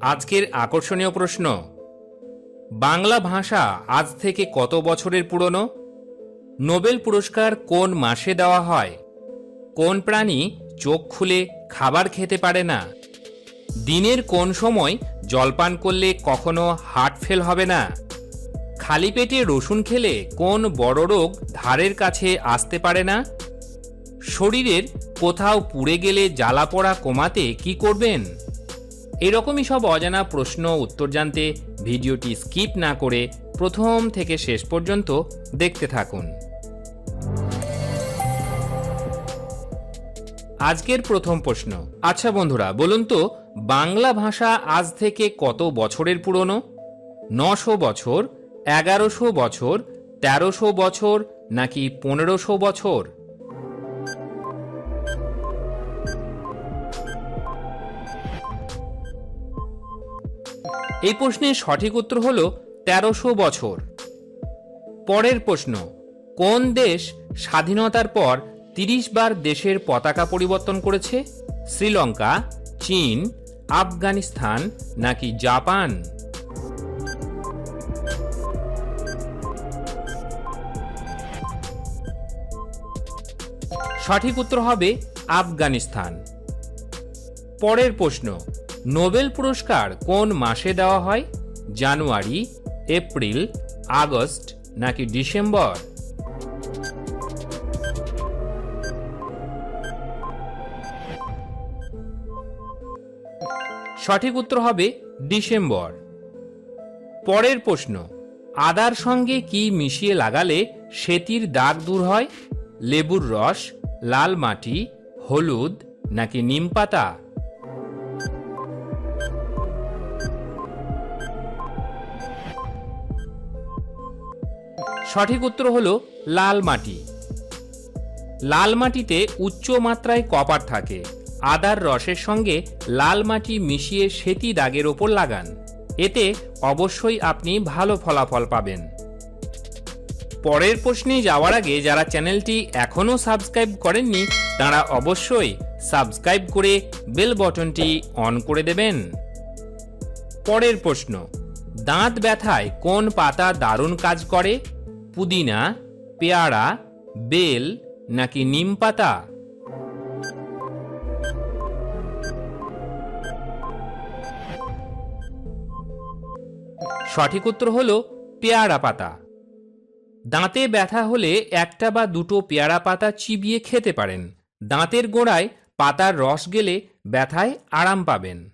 আজকের আকর্ষণীয় প্রশ্ন। বাংলা ভাষা আজ থেকে কত বছরের পুরনো? নোবেল পুরস্কার কোন মাসে দেওয়া হয়? কোন প্রাণী চোখ খুলে খাবার খেতে পারে না? দিনের কোন সময় জলপান করলে কখনো হার্ট ফেল হবে না? খালি পেটে রসুন খেলে কোন বড় রোগ ধারের কাছে আসতে পারে না? শরীরের কোথাও পুড়ে গেলে জ্বালা পোড়া কমাতে কি করবেন? এরকমই সব অজানা প্রশ্ন, উত্তর জানতে ভিডিওটি স্কিপ না করে প্রথম থেকে শেষ পর্যন্ত দেখতে থাকুন। আজকের প্রথম প্রশ্ন। আচ্ছা বন্ধুরা, বলুন তো, বাংলা ভাষা আজ থেকে কত বছরের পুরনো? নশো বছর, এগারোশো বছর, তেরোশো বছর, নাকি পনেরোশো বছর? এই প্রশ্নের সঠিক উত্তর হল তেরোশো বছর। পরের প্রশ্ন, কোন দেশ স্বাধীনতার পর তিরিশ বার দেশের পতাকা পরিবর্তন করেছে? শ্রীলঙ্কা, চীন, আফগানিস্তান নাকি জাপান? সঠিক উত্তর হবে আফগানিস্তান। পরের প্রশ্ন নোবেল পুরস্কার কোন মাসে দেওয়া হয়? জানুয়ারি, এপ্রিল, আগস্ট নাকি ডিসেম্বর? সঠিক উত্তর হবে ডিসেম্বর। পরের প্রশ্ন, আদার সঙ্গে কি মিশিয়ে লাগালে সেতির দাগ দূর হয়? লেবুর রস, লাল মাটি, হলুদ নাকি নিম পাতা? সঠিক উত্তর হল লাল মাটি। লাল মাটিতে উচ্চ মাত্রায় কপার থাকে। আদার রসের সঙ্গে লাল মাটি মিশিয়ে সেতি দাগের ওপর লাগান। এতে অবশ্যই আপনি ভালো ফলাফল পাবেন। পরের প্রশ্নে যাওয়ার আগে যারা চ্যানেলটি এখনও সাবস্ক্রাইব করেননি, তারা অবশ্যই সাবস্ক্রাইব করে বেল বটনটি অন করে দেবেন। পরের প্রশ্ন, দাঁত ব্যথায় কোন পাতা দারুণ কাজ করে? পুদিনা, পেয়ারা, বেল নাকি নিম পাতা? সঠিক উত্তর হল পেয়ারা পাতা। দাঁতে ব্যথা হলে একটা বা দুটো পেয়ারা পাতা চিবিয়ে খেতে পারেন। দাঁতের গোড়ায় পাতার রস গেলে ব্যথায় আরাম পাবেন।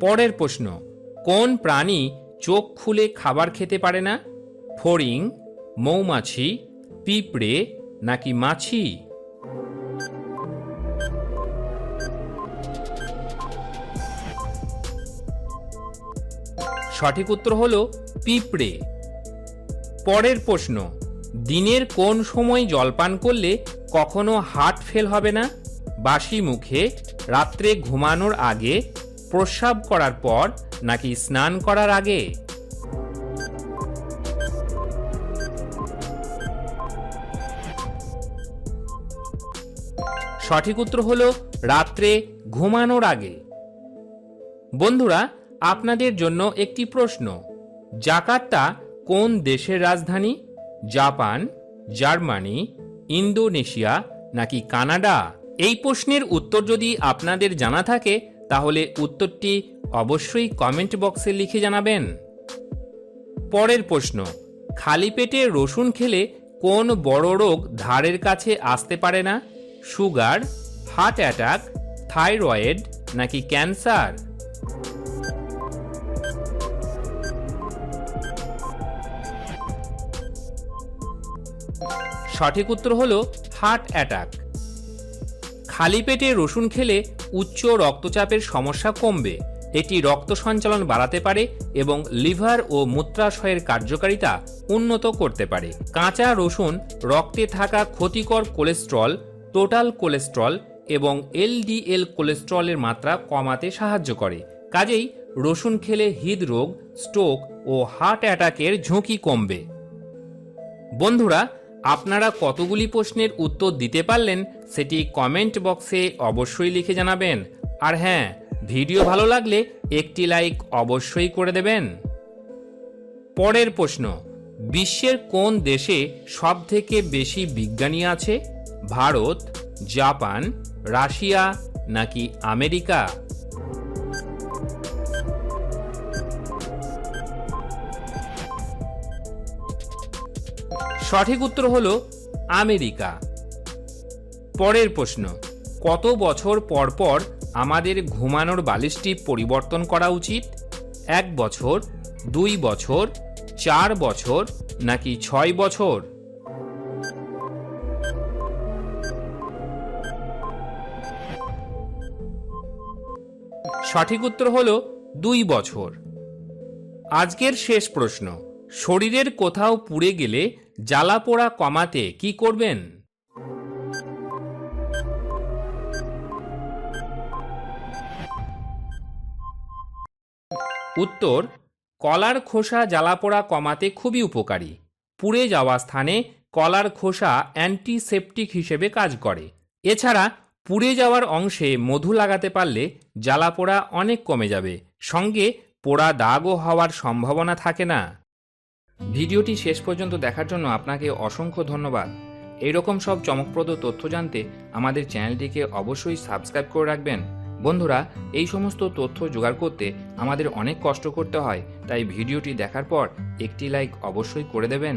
পরের প্রশ্ন, কোন প্রাণী চোখ খুলে খাবার খেতে পারে না? ফড়িং, মৌমাছি, পিঁপড়ে নাকি মাছি? সঠিক উত্তর হল পিঁপড়ে। পরের প্রশ্ন, দিনের কোন সময় জলপান করলে কখনো হার্ট ফেল হবে না? বাসি মুখে, রাত্রে ঘুমানোর আগে, প্রস্রাব করার পর নাকি স্নান করার আগে? সঠিক উত্তর হল রাত্রে ঘুমানোর আগে। বন্ধুরা, আপনাদের জন্য একটি প্রশ্ন। জাকার্তা কোন দেশের রাজধানী? জাপান, জার্মানি, ইন্দোনেশিয়া নাকি কানাডা? এই প্রশ্নের উত্তর যদি আপনাদের জানা থাকে, তাহলে উত্তরটি অবশ্যই কমেন্ট বক্সে লিখে জানাবেন। পরের প্রশ্ন, খালি পেটে রসুন খেলে কোন বড় রোগ ধারের কাছে আসতে পারে না? সুগার, হার্ট অ্যাটাক, থাইরয়েড নাকি ক্যান্সার? সঠিক উত্তর হল হার্ট অ্যাটাক। খালি পেটে রসুন খেলে উচ্চ রক্তচাপের সমস্যা কমবে। এটি রক্ত সঞ্চালন বাড়াতে পারে এবং লিভার ও মূত্রাশয়ের কার্যকারিতা উন্নত করতে পারে। কাঁচা রসুন রক্তে থাকা ক্ষতিকর কোলেস্ট্রল টোটাল কোলেস্ট্রল এবং এলডিএল কোলেস্ট্রলের মাত্রা কমাতে সাহায্য করে। কাজেই রসুন খেলে হৃদরোগ, স্ট্রোক ও হার্ট অ্যাটাকের ঝুঁকি কমবে। বন্ধুরা, আপনারা কতগুলি প্রশ্নের উত্তর দিতে পারলেন সেটি কমেন্ট বক্সে অবশ্যই লিখে জানাবেন। আর হ্যাঁ ভিডিও ভালো লাগলে একটি লাইক অবশ্যই করে দেবেন। পরের প্রশ্ন, বিশ্বের কোন দেশে সব থেকে বেশি বিজ্ঞানী আছে? ভারত, জাপান, রাশিয়া নাকি আমেরিকা? সঠিক উত্তর হলো আমেরিকা। পরের প্রশ্ন, কত বছর পর পর আমাদের ঘুমানোর বালিশটি পরিবর্তন করা উচিত? এক বছর, দুই বছর, চার বছর নাকি ছয় বছর? সঠিক উত্তর হল দুই বছর। আজকের শেষ প্রশ্ন, শরীরের কোথাও পুড়ে গেলে জ্বালা পোড়া কমাতে কি করবেন? উত্তর, কলার খোসা জ্বালাপোড়া কমাতে খুবই উপকারী। পুড়ে যাওয়া স্থানে কলার খোসা অ্যান্টিসেপটিক হিসেবে কাজ করে। এছাড়া পুড়ে যাওয়ার অংশে মধু লাগাতে পারলে জ্বালা পোড়া অনেক কমে যাবে। সঙ্গে পোড়া দাগও হওয়ার সম্ভাবনা থাকে না। ভিডিওটি শেষ পর্যন্ত দেখার জন্য আপনাকে অসংখ্য ধন্যবাদ। এইরকম সব চমকপ্রদ তথ্য জানতে আমাদের চ্যানেলটিকে অবশ্যই সাবস্ক্রাইব করে রাখবেন। বন্ধুরা, এই সমস্ত তথ্য জোগাড় করতে আমাদের অনেক কষ্ট করতে হয়, তাই ভিডিওটি দেখার পর একটি লাইক অবশ্যই করে দেবেন।